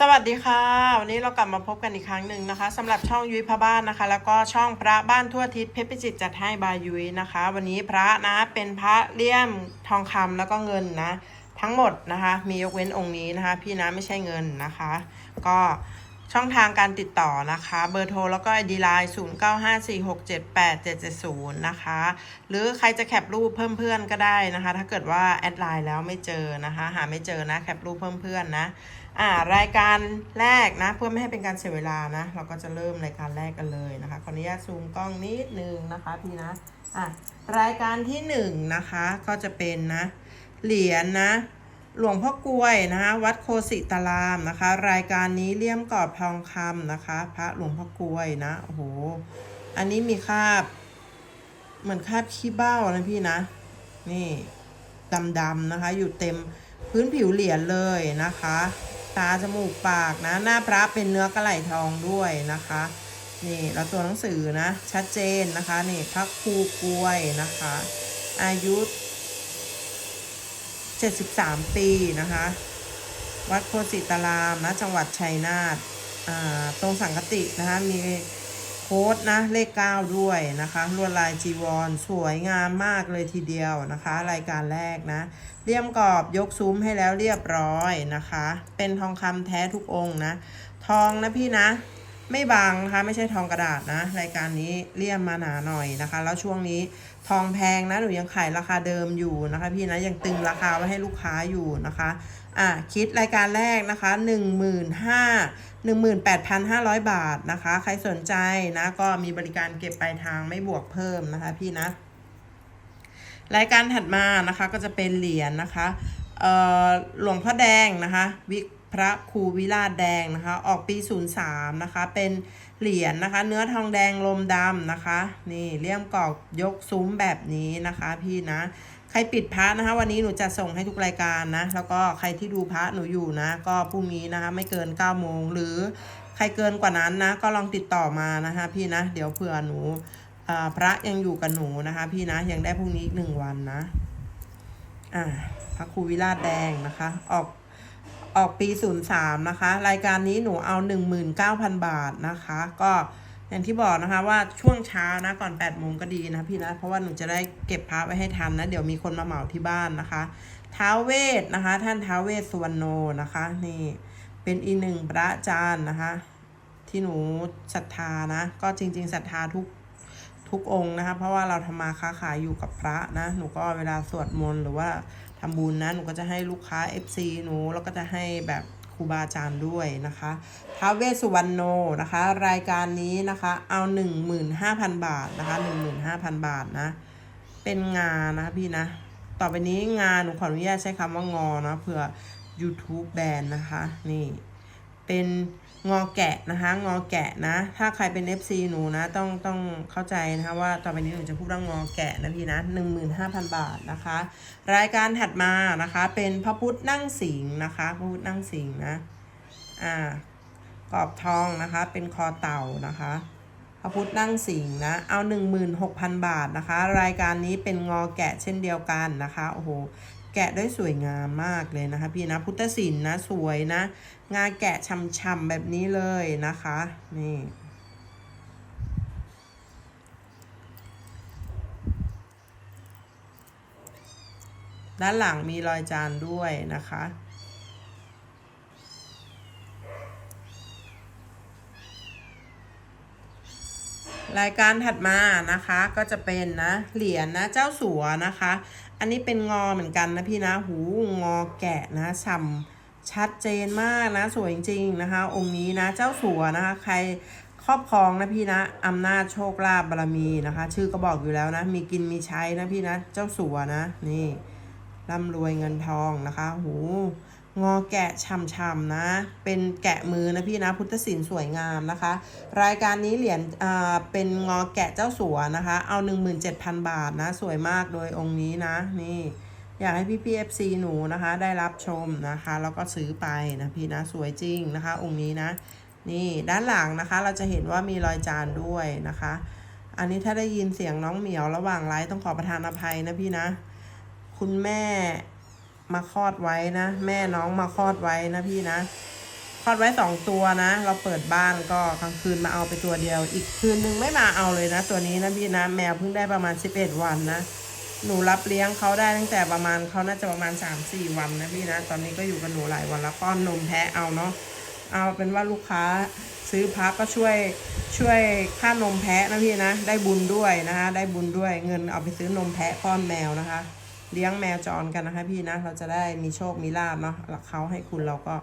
สวัสดีค่ะ วันนี้เรากลับมาพบกันอีกครั้งหนึ่งนะคะสำหรับช่องยุ้ยพระบ้านนะคะ แล้วก็ช่องพระบ้านทั่วทิศเพชรพิจิตจัดให้บายยุ้ยนะคะ วันนี้พระนะเป็นพระเลี่ยมทองคำแล้วก็เงินนะ ทั้งหมดนะคะ มียกเว้นองค์นี้นะคะ พี่นะไม่ใช่เงินนะคะ ก็ช่องทางการติดต่อนะคะ เบอร์โทรแล้วก็ ID Line 0 9 5 4 6 7 8 7 7 0นะคะ หรือใครจะแคปรูปเพิ่มเพื่อนก็ได้นะคะ ถ้าเกิดว่าแอดไลน์แล้วไม่เจอนะคะ หาไม่เจอนะแคปรูปเพิ่มเพื่อนนะ อ่ารายการแรกนะ เพื่อไม่ให้เป็นการเสียเวลานะ เราก็จะเริ่มรายการแรกกันเลยนะคะขออนุญาตซูมกล้องนิดนึงนะคะพี่นะอะรายการที่หนึ่งนะคะก็จะเป็นนะเหรียญนะหลวงพ่อกลวยนะคะวัดโคสิตารามนะคะ รายการนี้เลี่ยมกรอบทองคำนะคะ พระหลวงพ่อกลวยนะโอ้โหอันนี้มีคาบ เหมือนคาบขี้เบ้านะพี่นะ นี่ดำๆนะคะ อยู่เต็มพื้นผิวเหรียญเลยนะคะ ตาจมูกปากนะ หน้าพระเป็นเนื้อกระไหล่ทองด้วยนะคะนี่แล้วตัวหนังสือนะ ชัดเจนนะคะนี่พระครูกล้วยนะคะ อายุ 73 ปีนะคะ วัดโพสิตารามนะจังหวัดชัยนาทอ่าตรงสังกตินะคะมี โค้ดนะเลข 9 ด้วยนะคะลวดลายจีวร สวยงามมากเลยทีเดียวนะคะ รายการแรกนะเลี่ยมกรอบยกซุ้มให้แล้วเรียบร้อยนะคะ เป็นทองคำแท้ทุกองค์นะ ทองนะพี่นะ ไม่บางนะคะไม่ใช่ทองกระดาษนะ รายการนี้เลี่ยมมาหนาหน่อยนะคะ แล้วช่วงนี้ ทองแพงนะหนูยังขายราคาเดิมอยู่นะคะ พี่นะยังตึงราคาไว้ให้ลูกค้าอยู่นะคะอะคิดรายการแรกนะคะ1 5 0 0 0 18,500 บาทนะคะ ใครสนใจนะก็มีบริการเก็บปลายทางไม่บวกเพิ่มนะคะ พี่นะ รายการถัดมานะคะก็จะเป็นเหรียญนะคะเอ่อหลวงพ่อแดงนะคะวิ พระครูวิราชแดงนะคะ ออกปี 03 นะคะ เป็นเหรียญนะคะ เนื้อทองแดงลมดำนะคะ นี่เลี่ยมกรอกยกซุ้มแบบนี้นะคะพี่นะ ใครปิดพระนะคะ วันนี้หนูจะส่งให้ทุกรายการนะ แล้วก็ใครที่ดูพระหนูอยู่นะ ก็พรุ่งนี้นะคะ ไม่เกิน9โมงหรือใครเกินกว่านั้นนะ ก็ลองติดต่อมานะคะ พี่นะ เดี๋ยวเผื่อหนูอ่าพระยังอยู่กับหนูนะคะ พี่นะยังได้พรุ่งนี้อีกหนึ่งวันนะอ่าพระครูวิราชแดงนะคะ ออก ออกปี 03 นะคะ รายการนี้หนูเอา 19,000 บาทนะคะ ก็อย่างที่บอกนะคะว่าช่วงเช้านะก่อน8โมงก็ดีนะพี่นะ เพราะว่าหนูจะได้เก็บพระไว้ให้ทันนะ เดี๋ยวมีคนมาเหมาที่บ้านนะคะท้าวเวทนะคะ ท่านท้าวเวสสุวรรณโนนะคะ นี่เป็นอีกหนึ่งพระอาจารย์นะคะ ที่หนูศรัทธานะ ก็จริง ๆศรัทธาทุกทุกองค์นะคะ เพราะว่าเราทำมาค้าขายอยู่กับพระนะ หนูก็เวลาสวดมนต์หรือว่า ทำบุญนะหนูก็จะให้ลูกค้า FC หนูแล้วก็จะให้แบบครูบาอาจารย์ด้วยนะคะท้าเวสุวรรณโนนะคะ รายการนี้นะคะเอา 15,000 บาทนะคะ15,000 บาทนะ เป็นงานนะคะพี่นะ ต่อไปนี้งานหนูขออนุญาตใช้คำว่างอนะเผื่อ YouTube แบนนะคะ นี่ เป็น งอแกะนะคะ งอแกะนะ ถ้าใครเป็น FC หนูนะ ต้องต้องเข้าใจนะคะว่าต่อไปนี้หนูจะพูดว่างงอแกะนะพี่นะ15,000 บาทนะคะ รายการถัดมานะคะ เป็นพระพุทธนั่งสิงห์นะคะพระพุทธนั่งสิงห์นะอ่ากรอบทองนะคะ เป็นคอเต่านะคะพระพุทธนั่งสิงห์นะ เอา 16,000 บาทนะคะ รายการนี้เป็นงอแกะเช่นเดียวกันนะคะ โอ้โห แกะได้สวยงามมากเลยนะคะ พี่นะพุทธศิลป์นะสวยนะ งาแกะช่ำๆแบบนี้เลยนะคะนี่ด้านหลังมีรอยจานด้วยนะคะ รายการถัดมานะคะก็จะเป็นนะเหรียญนะเจ้าสัวนะคะ อันนี้เป็นงอเหมือนกันนะพี่นะ หูงอแกะนะฉ่ำชัดเจนมากนะ สวยจริงๆนะคะ องค์นี้นะเจ้าสัวนะคะ ใครครอบครองนะพี่นะอำนาจโชคลาภบารมีนะคะ ชื่อก็บอกอยู่แล้วนะ มีกินมีใช้นะพี่นะ เจ้าสัวนะ นี่ร่ำรวยเงินทองนะคะ หู งอแกะช่ำๆนะ เป็นแกะมือนะพี่นะ พุทธศิลป์สวยงามนะคะ รายการนี้เหรียญอ่าเป็นงอแกะเจ้าสัวนะคะ เอา 17,000 บาทนะ สวยมากโดยองค์นี้นะ นี่ อยากให้พี่พีเอฟซีหนูนะคะ ได้รับชมนะคะ แล้วก็ซื้อไปนะพี่นะ สวยจริงนะคะ องค์นี้นะ นี่ด้านหลังนะคะ เราจะเห็นว่ามีรอยจานด้วยนะคะ อันนี้ถ้าได้ยินเสียงน้องเหมียวระหว่างไลฟ์ต้องขอประทานอภัยนะพี่นะ คุณแม่ มาคลอดไว้นะ แม่น้องมาคลอดไว้นะพี่นะคลอดไว้สองตัวนะ เราเปิดบ้านก็กลางคืนมาเอาไปตัวเดียว อีกคืนนึงไม่มาเอาเลยนะ ตัวนี้นะพี่นะ แมวเพิ่งได้ประมาณ11วันนะหนูรับเลี้ยงเขาได้ตั้งแต่ประมาณเขาน่าจะประมาณ3-4วันนะพี่นะ ตอนนี้ก็อยู่กับหนูหลายวันแล้วป้อนนมแพะเอาเนาะเอาเป็นว่าลูกค้าซื้อพักก็ช่วยช่วยค่านมแพะนะพี่นะ ได้บุญด้วยนะคะ ได้บุญด้วยเงินเอาไปซื้อนมแพะป้อนแมวนะคะ เลี้ยงแมวจรกันนะคะพี่นะ เราจะได้มีโชคมีลาบเนาะแล้วเขาให้คุณเราก็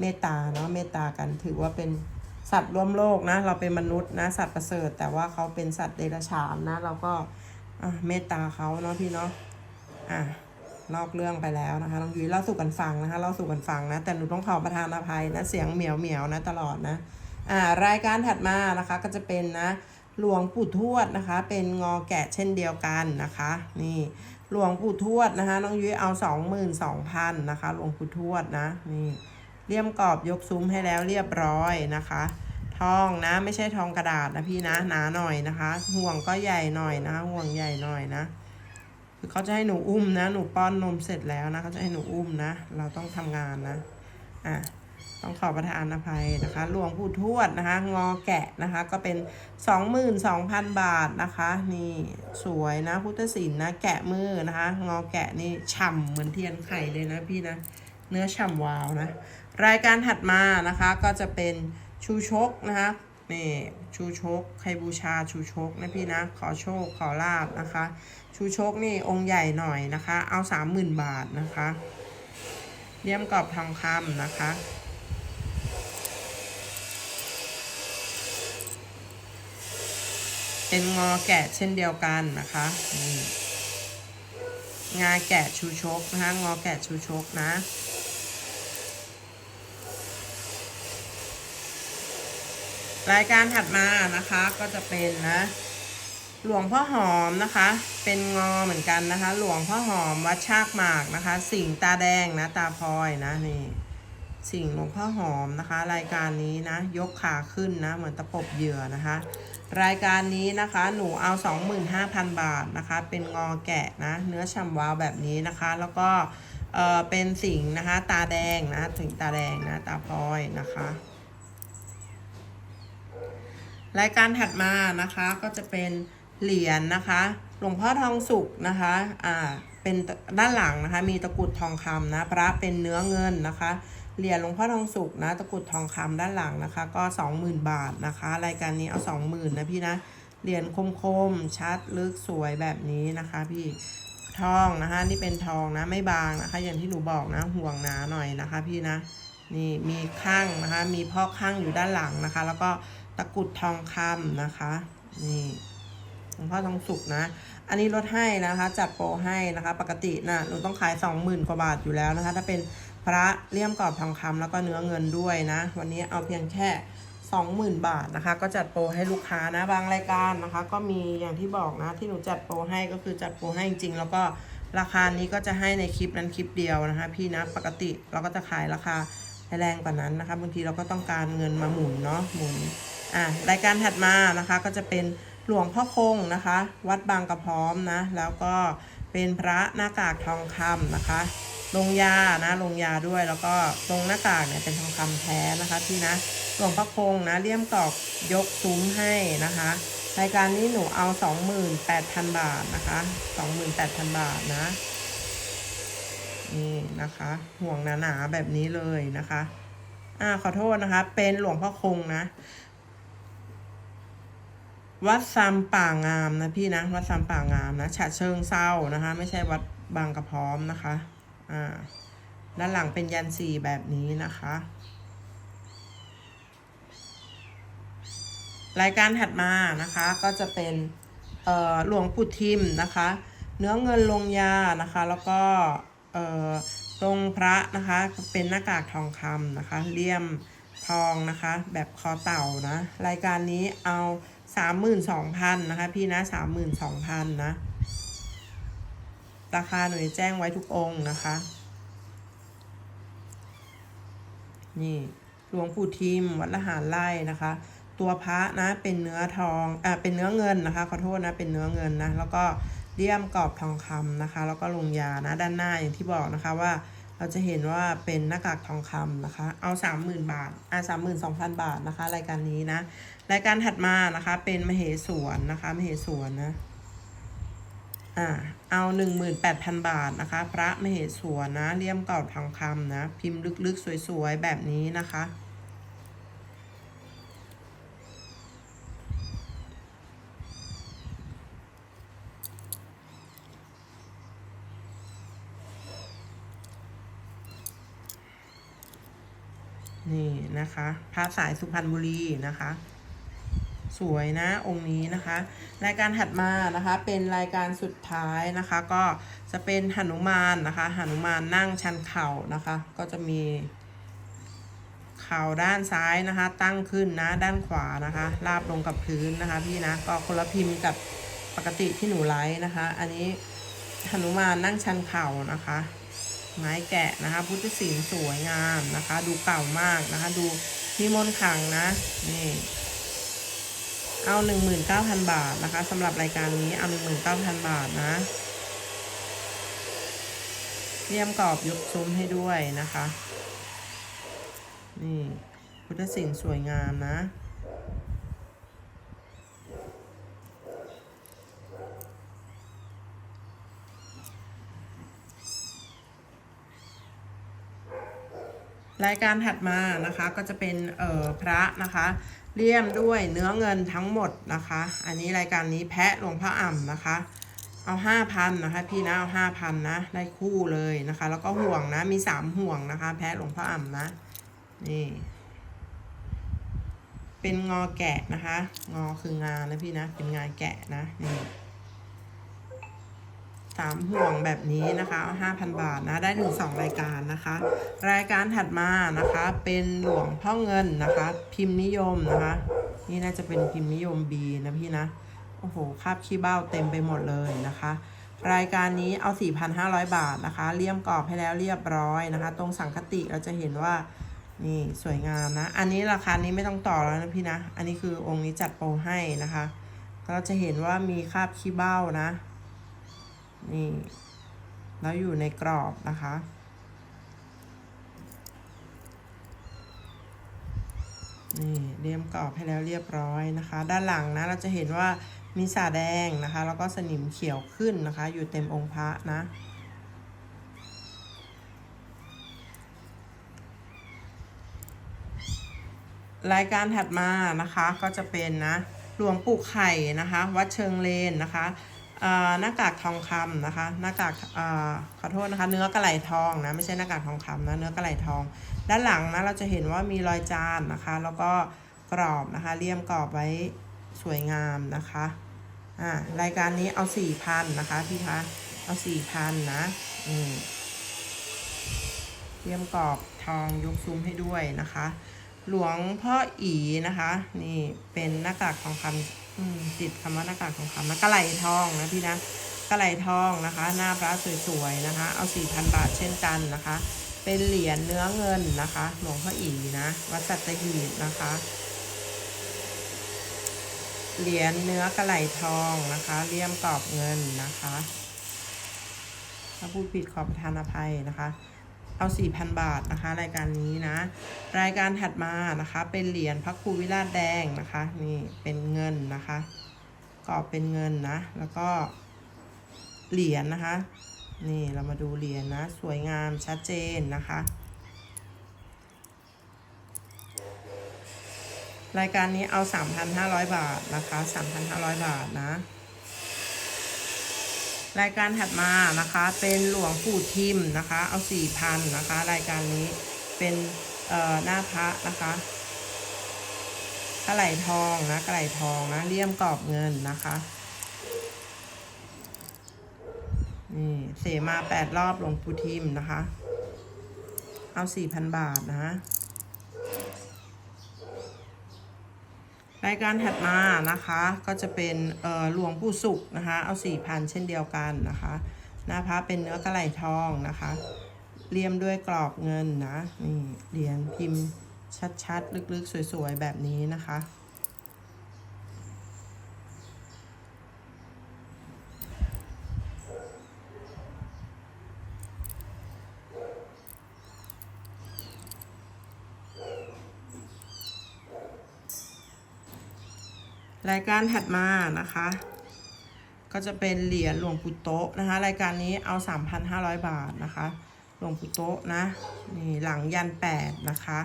เมตตาเนาะเมตตากันถือว่าเป็นสัตว์ร่วมโลกนะ เราเป็นมนุษย์นะสัตว์ประเสริฐ แต่ว่าเขาเป็นสัตว์เดรัจฉานนะ เราก็เมตตาเขาเนาะพี่เนาะอะนอกเรื่องไปแล้วนะคะน้องยุ้ยเล่าสู่กันฟังนะคะเล่าสู่กันฟังนะ แต่หนูต้องขอประทานอภัยนะเสียงเหมียวเหมียวนะตลอดนะอ่ารายการถัดมานะคะก็จะเป็นนะหลวงปู่ทวดนะคะ เป็นงอแกะเช่นเดียวกันนะคะ นี่ หลวงปู่ทวดนะคะ น้องยุ้ยเอาสองหมื่นสองพันนะคะ หลวงปู่ทวดนะนี่เลี่ยมกรอบยกซุ้มให้แล้วเรียบร้อยนะคะทองนะ ไม่ใช่ทองกระดาษนะพี่นะหนาหน่อยนะคะ ห่วงก็ใหญ่หน่อยนะห่วงใหญ่หน่อยนะคือเขาจะให้หนูอุ้มนะ หนูป้อนนมเสร็จแล้วนะเขาจะให้หนูอุ้มนะ เราต้องทำงานนะอะ ต้องขอประทานอภัยนะคะหลวงปู่ทวดนะคะ งอแกะนะคะ ก็เป็น 22,000 บาทนะคะ นี่สวยนะพุทธศิลป์นะ แกะมือนะคะ งอแกะนี่ฉ่ำเหมือนเทียนไข่เลยนะพี่นะ เนื้อฉ่ำวาวนะ รายการถัดมานะคะก็จะเป็นชูชกนะคะนี่ชูชกใครบูชาชูชกนะพี่นะ ขอโชคขอลาบนะคะ ชูชกนี่องค์ใหญ่หน่อยนะคะ เอาสามหมื่นบาทนะคะเลี่ยมกรอบทองคำนะคะ เป็นงอแกะเช่นเดียวกันนะคะนี่งาแกะชูชกนะคะงอแกะชูชกนะ รายการถัดมานะคะก็จะเป็นนะหลวงพ่อหอมนะคะ เป็นงอเหมือนกันนะคะ หลวงพ่อหอมวัดชากหมากนะคะ สิงตาแดงนะตาพลอยนะนี่สิ่งหลวงพ่อหอมนะคะ รายการนี้นะ ยกขาขึ้นนะ เหมือนตะปบเหยื่อนะคะ รายการนี้นะคะหนูเอา 25,000 บาทนะคะ เป็นงอแกะนะ เนื้อฉ่ำวาวแบบนี้นะคะ แล้วก็เออเป็นสิงนะคะ ตาแดงนะถึงตาแดงนะ ตาพลอยนะคะ รายการถัดมานะคะก็จะเป็นเหรียญนะคะ หลวงพ่อทองสุกนะคะ อ่า เป็นด้านหลังนะคะ มีตะกรุดทองคำนะ พระเป็นเนื้อเงินนะคะ เหรียญหลวงพ่อทองสุกนะตะกุดทองคำด้านหลังนะคะ ก็ 20,000 บาทนะคะ รายการนี้เอา 20,000นะพี่นะเหรียญคมๆชัดลึกสวยแบบนี้นะคะพี่ทองนะคะนี่เป็นทองนะไม่บางนะคะ อย่างที่หนูบอกนะห่วงหนาหน่อยนะคะ พี่นะนี่มีข้างนะคะ มีพ่อข้างอยู่ด้านหลังนะคะ แล้วก็ตะกุดทองคำนะคะนี่หลวงพ่อทองสุกนะ อันนี้ลดให้นะคะ จัดโปรให้นะคะ ปกตินะหนูต้องขาย 20,000 กว่าบาทอยู่แล้วนะคะ ถ้าเป็น ระเลี่ยมกรอบทองคำแล้วก็เนื้อเงินด้วยนะ วันนี้เอาเพียงแค่20,000 บาทนะคะ ก็จัดโปรให้ลูกค้านะบางรายการนะคะ ก็มีอย่างที่บอกนะที่หนูจัดโปรให้ก็คือจัดโปรให้จริงๆ แล้วก็ราคานี้ก็จะให้ในคลิปนั้นคลิปเดียวนะคะ พี่นะปกติเราก็จะขายราคาแรงกว่านั้นนะคะบางทีเราก็ต้องการเงินมาหมุนเนาะหมุนอะรายการถัดมานะคะก็จะเป็นหลวงพ่อคงนะคะ วัดบางกระพร้อมนะ แล้วก็เป็นพระหน้ากากทองคำนะคะ ลงยานะลงยาด้วยแล้วก็ตรงหน้ากากเนี่ยเป็นทองคำแท้นะคะพี่นะหลวงพ่อคงนะเลี่ยมกรอบยกซุ้มให้นะคะรายการนี้หนูเอา 28,000 บาทนะคะ 28,000 บาทนะ นี่นะคะ ห่วงหนาๆแบบนี้เลยนะคะ อ่าขอโทษนะคะ เป็นหลวงพ่อคงนะ วัดซัมป่างามนะพี่นะ วัดซัมป่างามนะฉะเชิงเศร้านะคะ ไม่ใช่วัดบางกระพร้อมนะคะ อ่าด้านหลังเป็นยันสีแบบนี้นะคะ รายการถัดมานะคะก็จะเป็นหลวงปู่ทิมนะคะ เนื้อเงินลงยานะคะ แล้วก็ตรงพระนะคะเป็นหน้ากากทองคำนะคะเลี่ยมทองนะคะ แบบคอเต่านะ รายการนี้เอาสามหมื่นสองพันนะคะ พี่นะสามหมื่นสองพันนะ ราคาหนูจะแจ้งไว้ทุกองค์นะคะ นี่หลวงปู่ทิมวัดละหารไร่นะคะ ตัวพระนะเป็นเนื้อทองอ่าเป็นเนื้อเงินนะคะขอโทษนะเป็นเนื้อเงินนะแล้วก็เลี่ยมกรอบทองคำนะคะ แล้วก็ลงยานะด้านหน้าอย่างที่บอกนะคะว่าเราจะเห็นว่าเป็นหน้ากากทองคำนะคะ เอาสามหมื่นบาท อ่าสามหมื่นสองพันบาทนะคะ รายการนี้นะ รายการถัดมานะคะ เป็นมเหสวนนะคะ มเหสวนนะ อ่าเอาหนึ่งหมื่นแปดพันบาทนะคะ พระมเหสวนนะเลี่ยมกรอบทองคำนะ พิมพ์ลึกๆ สวยๆ แบบนี้นะคะนี่นะคะพระสายสุพรรณบุรีนะคะ สวยนะองค์นี้นะคะ รายการถัดมานะคะเป็นรายการสุดท้ายนะคะ ก็จะเป็นหนุมานนะคะหนุมานนั่งชันเข่านะคะ ก็จะมีเข่าด้านซ้ายนะคะ ตั้งขึ้นนะด้านขวานะคะราบลงกับพื้นนะคะพี่นะก็คนละพิมพ์กับปกติที่หนูไลฟ์นะคะ อันนี้หนุมานนั่งชันเข่านะคะ ไม้แกะนะคะ พุทธศิลป์สวยงามนะคะ ดูเก่ามากนะคะ ดูนิมนต์ขังนะนี่ เอาหนึ่งหมื่นเก้าพันบาทนะคะสำหรับรายการนี้เอาหนึ่งหมื่นเก้าพันบาทนะเลี่ยมกรอบยกซุ้มให้ด้วยนะคะ นี่พุทธศิลป์สวยงามนะ รายการถัดมานะคะก็จะเป็นเอ่อพระนะคะ เลี่ยมด้วยเนื้อเงินทั้งหมดนะคะ อันนี้รายการนี้แพะหลวงพ่ออ่ำนะคะ เอาห้าพันนะคะพี่นะเอาห้าพันนะได้คู่เลยนะคะ แล้วก็ห่วงนะมีสามห่วงนะคะ แพะหลวงพ่ออ่ำนะนี่ เป็นงอแกะนะคะ งอคืองานนะพี่นะเป็นงานแกะนะนี่ สามห่วงแบบนี้นะคะห้าพันบาทนะ ได้ถึงสองรายการนะคะ รายการถัดมานะคะ เป็นหลวงพ่อเงินนะคะ พิมพ์นิยมนะคะ นี่น่าจะเป็นพิมพ์นิยม B นะพี่นะ โอ้โห คาบขี้เบ้าเต็มไปหมดเลยนะคะ รายการนี้เอา 4,500 บาทนะคะ เลี่ยมกรอบให้แล้วเรียบร้อยนะคะ ตรงสังคติเราจะเห็นว่านี่สวยงามนะ อันนี้ราคานี้ไม่ต้องต่อแล้วนะพี่นะ อันนี้คือองค์นี้จัดโปรให้นะคะเราจะเห็นว่ามีคาบขี้เบ้านะ นี่ แล้วอยู่ในกรอบนะคะ นี่เรียมกรอบให้แล้วเรียบร้อยนะคะ ด้านหลังนะเราจะเห็นว่ามีสาแดงนะคะ แล้วก็สนิมเขียวขึ้นนะคะ อยู่เต็มองค์พระนะรายการถัดมานะคะก็จะเป็นนะหลวงปู่ไข่นะคะ วัดเชิงเลนนะคะ หน้ากากทองคำนะคะ หน้ากากอขอโทษนะคะ เนื้อกระไหลทองนะไม่ใช่หน้ากากทองคำนะเนื้อกระไหลทอง ด้านหลังนะเราจะเห็นว่ามีรอยจานนะคะ แล้วก็กรอบนะคะเลี่ยมกรอบไว้สวยงามนะคะอ่ารายการนี้เอาสี่พันนะคะพี่คะเอาสี่พันนะอืมเลี่ยมกรอบทองยกซุ้มให้ด้วยนะคะ หลวงพ่ออีนะคะ นี่เป็นหน้ากากทองคำ อืมติดคำว่าหน้ากากทองคำนะกระไหลทองนะพี่นะกระไหลทองนะคะ หน้าพระสวยๆนะคะ เอาสี่พันบาทเช่นกันนะคะ เป็นเหรียญเนื้อเงินนะคะหลวงพ่ออีนะวัดสัตหีบนะคะเหรียญเนื้อกระไหลทองนะคะเลี่ยมกรอบเงินนะคะถ้าพูดผิดขอประทานอภัยนะคะ เอา 4,000 บาทนะคะ รายการนี้นะ รายการถัดมานะคะ เป็นเหรียญพระครูวิราชแดงนะคะนี่เป็นเงินนะคะกรอบเป็นเงินนะ แล้วก็เหรียญนะคะ นี่เรามาดูเหรียญนะ สวยงามชัดเจนนะคะ รายการนี้เอา 3,500 บาทนะคะ 3,500 บาทนะ รายการถัดมานะคะเป็นหลวงปู่ทิมนะคะ เอาสี่พันนะคะ รายการนี้เป็นหน้าพระนะคะกระไหลทองนะกระไหลทองนะเลี่ยมกรอบเงินนะคะนี่เสมาแปดรอบหลวงปู่ทิมนะคะ เอาสี่พันบาทนะ รายการถัดมานะคะก็จะเป็นเออหลวงปู่สุขนะคะ เอาสี่พันเช่นเดียวกันนะคะหน้าพระเป็นเนื้อกระไหลทองนะคะเลี่ยมด้วยกรอบเงินนะนี่เหรียญพิมพ์ชัดๆ ลึกๆ สวยๆ แบบนี้นะคะ รายการถัดมานะคะ ก็จะเป็นเหรียญหลวงปู่โตะนะคะ รายการนี้เอา 3,500 บาทนะคะ หลวงปู่โตะนะนี่หลังยันแปดนะคะ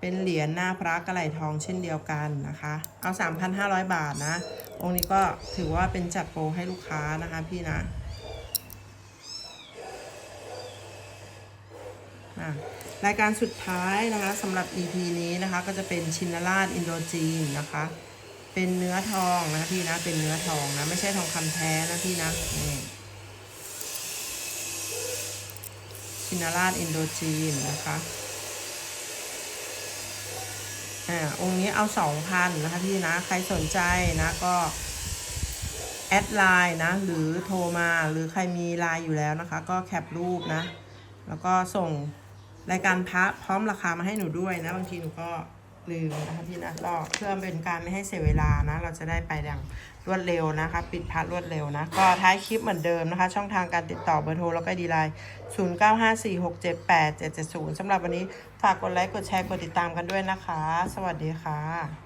เป็นเหรียญหน้าพระกระไหลทองเช่นเดียวกันนะคะ เอา 3,500 บาทนะ องค์นี้ก็ถือว่าเป็นจัดโปรให้ลูกค้านะคะพี่นะอะ รายการสุดท้ายนะคะสำหรับ EP นี้นะคะก็จะเป็นชินราชอินโดจีนนะคะ เป็นเนื้อทองนะพี่นะเป็นเนื้อทองนะไม่ใช่ทองคำแท้นะพี่นะนี่ชินราชอินโดจีนนะคะอ่าองค์นี้เอาสองพันนะคะพี่นะใครสนใจนะก็แอดไลน์นะหรือโทรมาหรือใครมีไลน์อยู่แล้วนะคะ ก็แคปรูปนะ แล้วก็ส่ง รายการพระพร้อมราคามาให้หนูด้วยนะ บางทีหนูก็ลืมนะคะพี่นะรอเพื่อเป็นการไม่ให้เสียเวลานะ เราจะได้ไปอย่างรวดเร็วนะคะ ปิดพัดรวดเร็วนะ ก็ท้ายคลิปเหมือนเดิมนะคะ ช่องทางการติดต่อเบอร์โทรแล้วก็ดีไลน์0 9 5 4 6 7 8 7 7 0สำหรับวันนี้ฝากกดไลค์กดแชร์กดติดตามกันด้วยนะคะ สวัสดีค่ะ